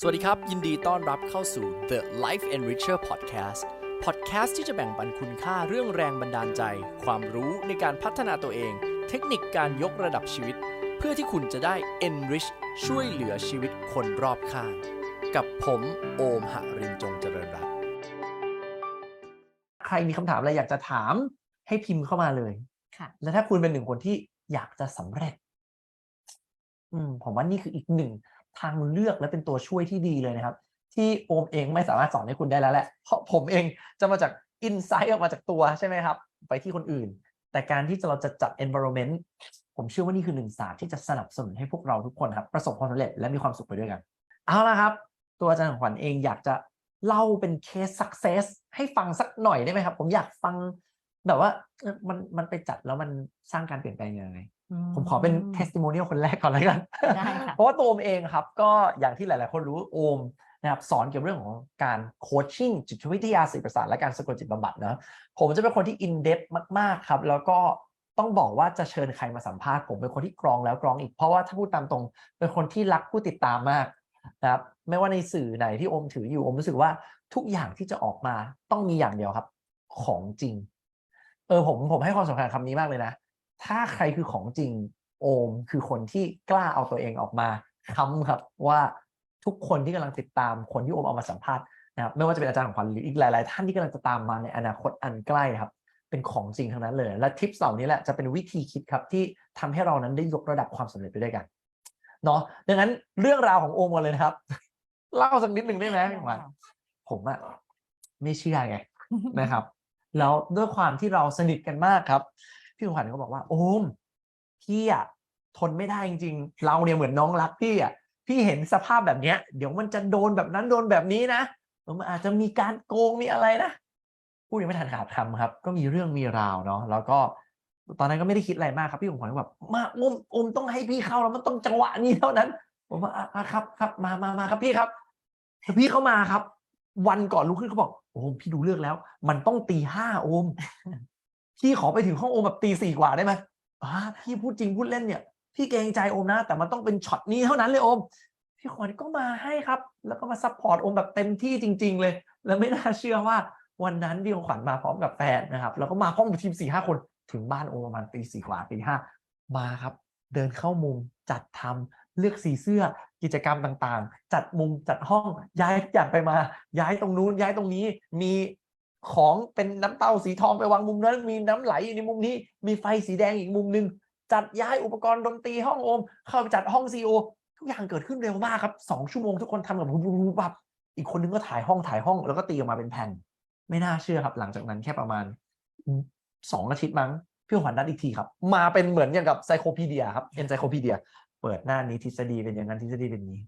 สวัสดีครับ ยินดีต้อนรับเข้าสู่ The Life Enricher Podcast Podcast ที่จะแบ่งปันคุณค่าเรื่องแรงบันดาลใจ ความรู้ในการพัฒนาตัวเอง เทคนิคการยกระดับชีวิต เพื่อที่คุณจะได้ enrich ช่วยเหลือชีวิตคนรอบข้าง กับผมโอมหรินจงเจริญรัตน์ใครมีคำถามอะไรอยากจะถามให้พิมพ์เข้ามาเลยค่ะ และถ้าคุณเป็นหนึ่งคนที่อยากจะสำเร็จ อืมผมว่านี่คืออีกหนึ่ง ทางเลือกและเป็นตัวช่วยที่ดีเลยนะครับ ที่โอมเองไม่สามารถสอนให้คุณได้แล้วแหละ เพราะผมเองจะมาจากอินไซต์ออกมาจากตัวใช่ไหมครับ ไปที่คนอื่น แต่การที่เราจะจัด environment ผมเชื่อว่านี่คือหนึ่งศาสตร์ที่จะสนับสนุนให้พวกเราทุกคนครับ ประสบความสำเร็จและมีความสุขไปด้วยกัน เอาละครับ ตัวอาจารย์ขวัญเองอยากจะเล่าเป็นเคส success ให้ฟังสักหน่อยได้ไหมครับ ผมอยากฟัง แบบว่าเออมันมันไปจัดแล้วมันสร้างการเปลี่ยนแปลงยังไง ผมขอเป็น testimonial คนแรกก่อนแล้วกันได้ค่ะเพราะว่าตัวโอมเองครับ ก็อย่างที่หลาย ๆ คนรู้โอมนะครับสอนเกี่ยวกับเรื่องของการโคชชิ่งจิตวิทยาสื่อประสาทและการสะกดจิตบำบัดนะผมจะเป็นคนที่อินเด h มาก ๆ ครับ แล้วก็ต้องบอกว่าจะเชิญใครมาสัมภาษณ์ผมเป็นคนที่กรองแล้วกรองอีก เพราะว่าถ้าพูดตามตรง เป็นคนที่รักผู้ติดตามมากนะครับไม่ว่าในสื่อไหนที่โอมถืออยู่โอมรู้สึกว่าทุกอย่างที่จะออกมาต้องมีอย่างเดียวครับ ของจริง เออผมผมให้ความสำคัญคำนี้มากเลยนะ ถ้าใครคือของจริงโอมคือคนที่กล้าเอาตัวเองออกมาค้ำครับว่าทุกคนที่กำลังติดตามคนที่โอมเอามาสัมภาษณ์นะครับไม่ว่าจะเป็นอาจารย์ของขวัญหรืออีกหลาย ๆ ท่านที่กำลังจะตามมาในอนาคตอันใกล้ครับ เป็นของจริงทั้งนั้นเลย และทิปเหล่านี้แหละจะเป็นวิธีคิดครับที่ทำให้เรานั้นได้ยกระดับความสำเร็จไปด้วยกันเนาะดังนั้นเรื่องราวของโอมกันเลยนะครับ เล่าสักนิดหนึ่งได้ไหมพี่ขวัญผมอะไม่เชื่อไงนะครับ แล้วด้วยความที่เราสนิทกันมากครับ พี่ขวัญก็บอกว่า โอมพี่อะทนไม่ได้จริงๆ เราเนี่ยเหมือนน้องรักพี่อะพี่เห็นสภาพแบบเนี้ย เดี๋ยวมันจะโดนแบบนั้นโดนแบบนี้นะมันอาจจะมีการโกงมีอะไรนะพูดยังไม่ทันขาดคำครับ ก็มีเรื่องมีราวเนาะแล้วก็ตอนนั้นก็ไม่ได้คิดอะไรมากครับพี่ของขวัญแบบมาอมอมต้องให้พี่เข้าแล้วมันต้องจังหวะนี้เท่านั้น ผมว่าครับครับมามามาครับพี่ครับแต่พี่เข้ามาครับ วันก่อนลุกขึ้นเขาบอกโอมพี่ดูเลือกแล้ว มันต้องตีห้าโอม พี่ขอไปถึงห้องโอมแบบตีสี่กว่าได้ไหมอ่าพี่พูดจริงพูดเล่นเนี่ย พี่เกรงใจโอมนะ แต่มันต้องเป็นช็อตนี้เท่านั้นเลยโอม พี่ขวัญก็มาให้ครับ แล้วก็มาซัพพอร์ตโอมแบบเต็มที่จริง ๆ เลย แล้วไม่น่าเชื่อว่า วันนั้นพี่ขวัญมาพร้อมกับแฟนนะครับ แล้วก็มาพร้อมกับทีมสี่ห้าคนถึงบ้านโอมประมาณตีสี่กว่าตีห้ามาครับ เดินเข้ามุมจัดทำ เลือกสีเสื้อกิจกรรมต่างๆ จัดมุมจัดห้องย้ายทุกอย่างไปมา ย้ายตรงนู้นย้ายตรงนี้มีของเป็นน้ำเต้าสีทองไปวางมุมนั้นมีน้ำไหลในมุมนี้ มีไฟสีแดงอีกมุมหนึ่งจัดย้ายอุปกรณ์ดนตรีห้องโอม เข้าไปจัดห้องซีโอทุกอย่างเกิดขึ้นเร็วมากครับสองชั่วโมงทุกคนทำกับบุบบับอีกคนนึงก็ถ่ายห้องถ่ายห้องแล้วก็ตีออกมาเป็นแผ่น ไม่น่าเชื่อครับ หลังจากนั้นแค่ประมาณสองอาทิตย์มั้งพี่ขวัญนัดอีกทีครับ มาเป็นเหมือนอย่างกับไซโคพีเดียครับเอ็นไซโคพีเดีย เปิดหน้านี้ทฤษฎีเป็นอย่างนั้นทฤษฎีเป็นนี้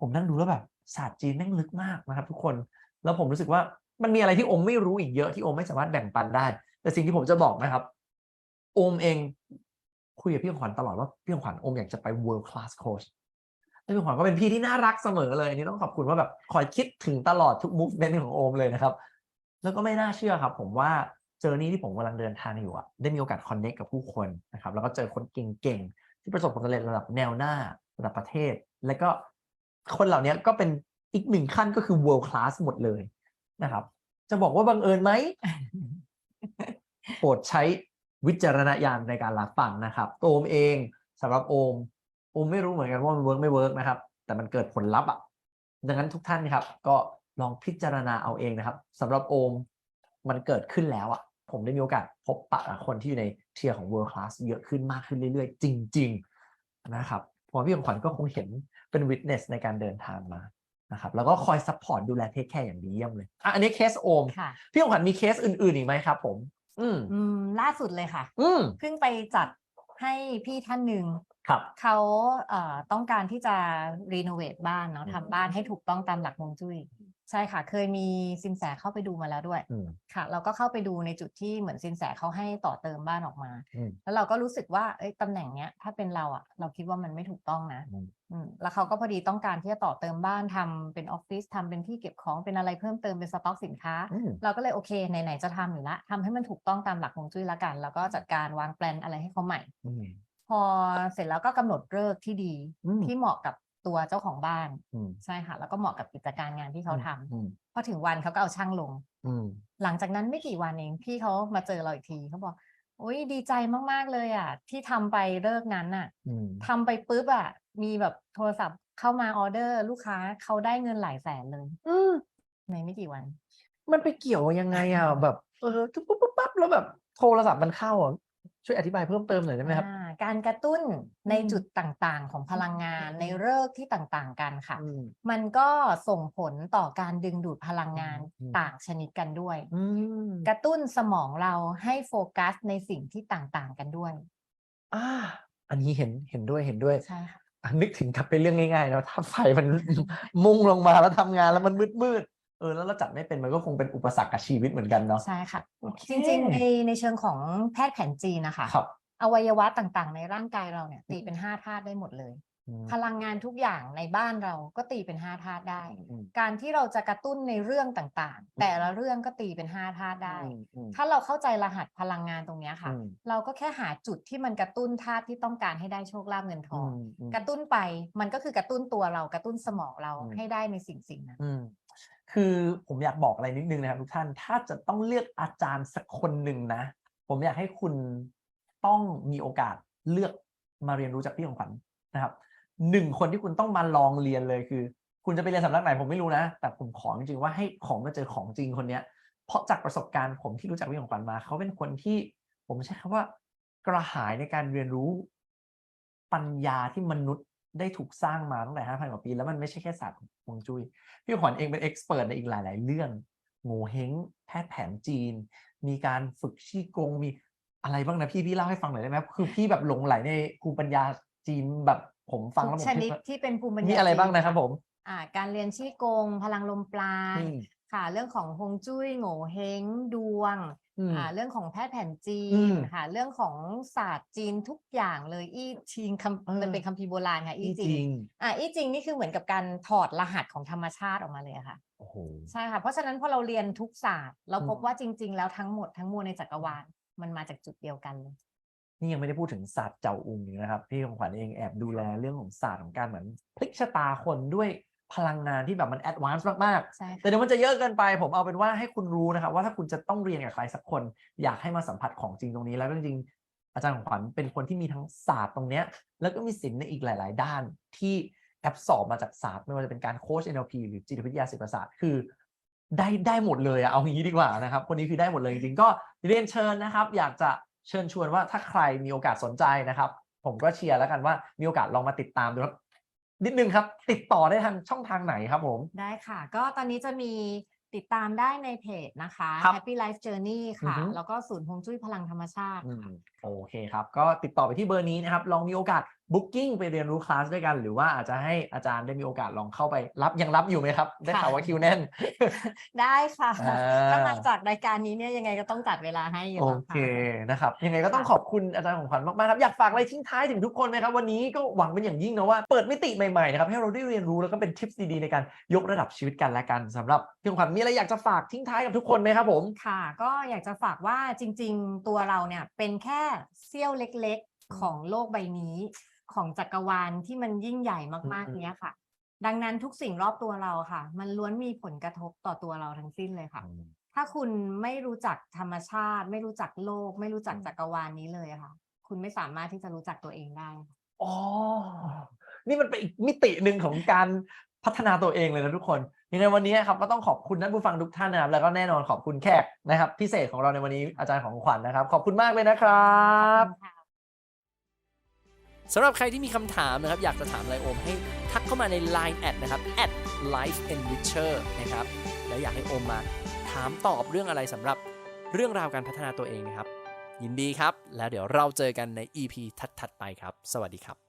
ผมนั่งดูแล้วแบบศาสตร์จีนแม่งลึกมากนะครับทุกคน แล้วผมรู้สึกว่ามันมีอะไรที่อมไม่รู้อีกเยอะที่อมไม่สามารถแบ่งปันได้ แต่สิ่งที่ผมจะบอกนะครับ อมเองคุยกับพี่ขวัญตลอดว่าพี่ขวัญอมอยากจะไป world class coach แล้วพี่ขวัญก็เป็นพี่ที่น่ารักเสมอเลยนี่ต้องขอบคุณว่าแบบคอยคิดถึงตลอดทุก movement ของโอมเลยนะครับ แล้วก็ไม่น่าเชื่อครับ ผมว่าเจอนี้ที่ผมกำลังเดินทางอยู่อะได้มีโอกาส connect กับผู้คนนะครับ แล้วก็เจอคนเก่ง ที่ประสบความสำเร็จระดับแนวหน้าระดับประเทศ แล้วก็คนเหล่านี้ก็เป็นอีกหนึ่งขั้นก็คือ world class หมดเลยนะครับ จะบอกว่าบังเอิญไหมโปรดใช้วิจารณญาณในการรับฟังนะครับตัวโอมเองสำหรับโอมโอมไม่รู้เหมือนกันว่ามันเวิร์กไม่เวิร์กนะครับ แต่มันเกิดผลลัพธ์อะดังนั้นทุกท่านครับ ก็ลองพิจารณาเอาเองนะครับสำหรับโอมมันเกิดขึ้นแล้วอะ ผมได้มีโอกาสพบปะกับคนที่อยู่ในเทียร์ของ world class เยอะขึ้นมากขึ้นเรื่อยๆ จริง ๆ นะครับผมว่าพี่ของขวัญก็คงเห็นเป็น witness ในการเดินทางมานะครับแล้วก็คอย support ดูแลเทคแคร์อย่างดีเยี่ยมเลยอะอันนี้เคสโอม ค่ะ พี่ของขวัญมีเคสอื่นๆอีกไหมครับ ผม อืมอืมล่าสุดเลยค่ะ อืมเพิ่งไปจัดให้พี่ท่านหนึ่ง ครับ เขาเอ่อต้องการที่จะรีโนเวทบ้านเนาะอืม ทำบ้านให้ถูกต้องตามหลักฮวงจุ้ย ใช่ค่ะ เคยมีสินแสเข้าไปดูมาแล้วด้วยอืม ค่ะ เราก็เข้าไปดูในจุดที่เหมือนสินแสเขาให้ต่อเติมบ้านออกมา อืม แล้วเราก็รู้สึกว่าเอ้ยตำแหน่งเนี้ยถ้าเป็นเราอะเราคิดว่ามันไม่ถูกต้องนะอืม อืมแล้วเขาก็พอดีต้องการที่จะต่อเติมบ้านทำเป็นออฟฟิศทำเป็นที่เก็บของเป็นอะไรเพิ่มเติมเป็นสต็อกสินค้า อืม เราก็เลยโอเคไหนๆจะทำอยู่ละทำให้มันถูกต้องตามหลักฮวงจุ้ยละกัน แล้วก็จัดการวางแปลนอะไรให้เขาใหม่ อืม พอเสร็จแล้วก็กำหนดเลิกษ์ที่ดีอืม ที่เหมาะกับ ตัวเจ้าของบ้านอืมใช่ค่ะ แล้วก็เหมาะกับกิจการงานที่เขาทำอืมพอถึงวันเขาก็เอาช่างลง อืม หลังจากนั้นไม่กี่วันเองพี่เขามาเจอเราอีกทีเขาบอกโอ้ยดีใจมากๆเลยอะ ที่ทำไปเลิกนั้นอะอืม ทำไปปุ๊บอะ มีแบบโทรศัพท์เข้ามาออเดอร์ลูกค้าเขาได้เงินหลายแสนเลยอืม ในไม่กี่วัน มันไปเกี่ยวยังไงอะ แบบ เออปุ๊บปุ๊บปุ๊บปั๊บแล้วแบบโทรศัพท์มันเข้าอะ ช่วยอธิบายเพิ่มเติมหน่อยได้ไหมครับอ่าการกระตุ้นในอืมจุดต่างๆ ของพลังงานอืมในเลิกษ์ที่ต่างๆกันค่ะอืมมันก็ส่งผลต่อการดึงดูดพลังงานอืมต่างชนิดกันด้วยอืมกระตุ้นสมองเราให้โฟกัสในสิ่งที่ต่างๆกันด้วยอ่าอันนี้เห็นเห็นด้วยเห็นด้วยใช่ค่ะอะนึกถึงกลับไปเรื่องง่ายๆแล้วถ้าไฟมันมุ่งลงมาแล้วทำงานแล้วมันมืดๆเออแล้วเราจัดไม่เป็นมันก็คงเป็นอุปสรรคกับชีวิตเหมือนกันเนาะใช่ค่ะโอเคจริงๆในในเชิงของแพทย์แผนจีนนะคะครับอวัยวะต่างๆ ในร่างกายเราเนี่ยตีเป็นห้าธาตุได้หมดเลยอืม พลังงานทุกอย่างในบ้านเราก็ตีเป็นห้าธาตุได้อืมการที่เราจะกระตุ้นในเรื่องต่างๆ แต่ละเรื่องก็ตีเป็นห้าธาตุได้อืมอืมถ้าเราเข้าใจรหัสพลังงานตรงเนี้ยค่ะอืมเราก็แค่หาจุดที่มันกระตุ้นธาตุที่ต้องการให้ได้โชคลาภเงินทอืองมอืมกระตุ้นไปมันก็คือกระตุ้นตัวเรากระตุ้นสมองเราอืมให้ได้ในสิ่งสิ่งนั้นอืมคือผมอยากบอกอะไรนิดนึงนะครับทุกท่านถ้าจะต้องเลือกอาจารย์สักคนหนึ่งนะ ผมอยากให้คุณต้องมีโอกาสเลือกมาเรียนรู้จากพี่ของขวัญนะครับ หนึ่งคนที่คุณต้องมาลองเรียนเลยคือ คุณจะไปเรียนสำนักไหนผมไม่รู้นะ แต่ผมขอจริงๆว่าให้ของมาเจอของจริงคนเนี้ย เพราะจากประสบการณ์ผมที่รู้จักพี่ของขวัญมา เขาเป็นคนที่ผมใช้คำว่า กระหายในการเรียนรู้ปัญญาที่มนุษย์ได้ถูกสร้างมาตั้งแต่5,000กว่าปี แล้วมันไม่ใช่แค่ศาสตร์ของฮวงจุ้ยพี่ขวัญเองเป็นเอ็กซ์เพรสในอีกหลาย ๆ เรื่องโง่เฮงแพทย์แผนจีน มีการฝึกชี่กงมีอะไรบ้างนะพี่พี่เล่าให้ฟังหน่อยได้ไหมคือพี่แบบหลงไหลในภูมิปัญญาจีนแบบ ผมฟังทุแล้วกผมชคินิดว่าที่เป็นภูมิปัญญามีอะไรจีนบ้างนะครับผม อ่าการเรียนชี้กง พลังลมปราณอืมค่ะ เรื่องของฮวงจุ้ยโง่เฮงดวงอืม อ่าเรื่องของแพทย์แผนจีอืนมค่ะ เรื่องของศาสตร์จีนทุกอย่างเลยอี้ชิงคำเออ มันเป็นคัมภีร์โบราณค่ะอีอี้จจริริงงอ่าอี้จริงนี่คือเหมือนกับการถอดรหัสของธรรมชาติออกมาเลยอะค่ะ โอ้โห ใช่ค่ะ เพราะฉะนั้นพอเราเรียนทุกศาสตร์ เราพบอืมว่าจริง ๆ แล้วทั้งหมดทั้งมวลในจักรวาลมันมาจากจุดเดียวกันเลย นี่ยังไม่ได้พูดถึงศาสตร์เจ้าอุงอยู่นะครับ พี่ของขวัญเองแอบดูแลเรื่องของศาสตร์ของการเหมือนพลิกชะตาคนด้วยพลังงานที่แบบมันแอดวานซ์มากๆใช่แต่ค่ะเดี๋ยวมันจะเยอะเกินไป ผมเอาเป็นว่าให้คุณรู้นะครับ ว่าถ้าคุณจะต้องเรียนกับใครสักคน อยากให้มาสัมผัสของจริงตรงนี้แล้วก็จริงๆอาจารย์ของขวัญเป็นคนที่มีทั้งศาสตร์ตรงเนี้ยแล้วก็มีศิลป์ในอีกหลาย ๆ ด้านที่แอบสอบมาจากศาสตร์ไม่ว่าจะเป็นการโค้ช NLP หรือจิตวิทยาศิลปศาสตร์คือได้ได้หมดเลยอะเอางี้ดีกว่านะครับ คนนี้คือได้หมดเลยจริงๆก็เรียนเชิญนะครับ อยากจะ เชิญชวนว่าถ้าใครมีโอกาสสนใจนะครับ ผมก็เชียร์แล้วกันว่ามีโอกาสลองมาติดตามดูครับนิดนึงครับ ติดต่อได้ทางช่องทางไหนครับผม ได้ค่ะ ก็ตอนนี้จะมีติดตามได้ในเพจนะคะครับ Happy Life Journey อือค่ะฮึแล้วก็ศูนย์ฮวงจุ้ยพลังธรรมชาติอืมค่ะ โอเคครับ ก็ติดต่อไปที่เบอร์นี้นะครับ ลองมีโอกาสบุ๊กิ้งไปเรียนรู้คลาสด้วยกัน หรือว่าอาจจะให้อาจารย์ได้มีโอกาสลองเข้าไปรับยังรับอยู่ไหมครับ ได้ข่าวว่าคิวแน่น ได้ค่ะอ่าถ้ามาจากรายการนี้เนี่ยยังไงก็ต้องจัดเวลาให้อยู่โอแล้วเคค่ะนะครับ ยังไงก็ต้องค่ะขอบคุณอาจารย์ของขวัญมากๆครับ อยากฝากอะไรทิ้งท้ายถึงทุกคนไหมครับ วันนี้ก็หวังเป็นอย่างยิ่งนะว่าเปิดมิติใหม่ๆนะครับให้เราได้เรียนรู้แล้วก็เป็นทิปส์ดีๆในการยกระดับชีวิตกันและกันสำหรับพี่ของขวัญมีอะไรอยากจะฝากทิ้งท้ายกับทุกคนไหมครับผม ค่ะ ก็อยากจะฝากว่าจริง ๆ ตัวเราเนี่ยเป็นแค่เสี้ยวเล็กๆของโลกใบนี้ ของจักรวาลที่มันยิ่งใหญ่มากอืมๆเนี้ยค่ะ ดังนั้นทุกสิ่งรอบตัวเราค่ะ มันล้วนมีผลกระทบต่อตัวเราทั้งสิ้นเลยค่ะ ถ้าคุณไม่รู้จักธรรมชาติ ไม่รู้จักโลก ไม่รู้จักอืมจักรวาลนี้เลยอะค่ะ คุณไม่สามารถที่จะรู้จักตัวเองได้ค่ะอ๋อนี่มันเป็นอีกมิติหนึ่งของการ พัฒนาตัวเองเลยนะทุกคนยังไงวันนี้ครับก็ต้องขอบคุณท่านผู้ฟังทุกท่านนะครับแล้วก็แน่นอนขอบคุณแขกนะครับ พิเศษของเราในวันนี้อาจารย์ของขวัญนะครับ ขอบคุณมากเลยนะครับขอบคุณค่ะสำหรับใครที่มีคำถามนะครับ อยากจะถามอะไรโอมให้ทักเข้ามาใน Line แอดนะครับ at life enricher นะครับ แล้วอยากให้โอมมาถามตอบเรื่องอะไรสำหรับเรื่องราวการพัฒนาตัวเองนะครับ ยินดีครับ แล้วเดี๋ยวเราเจอกันใน EP ถัดๆไปครับ สวัสดีครับ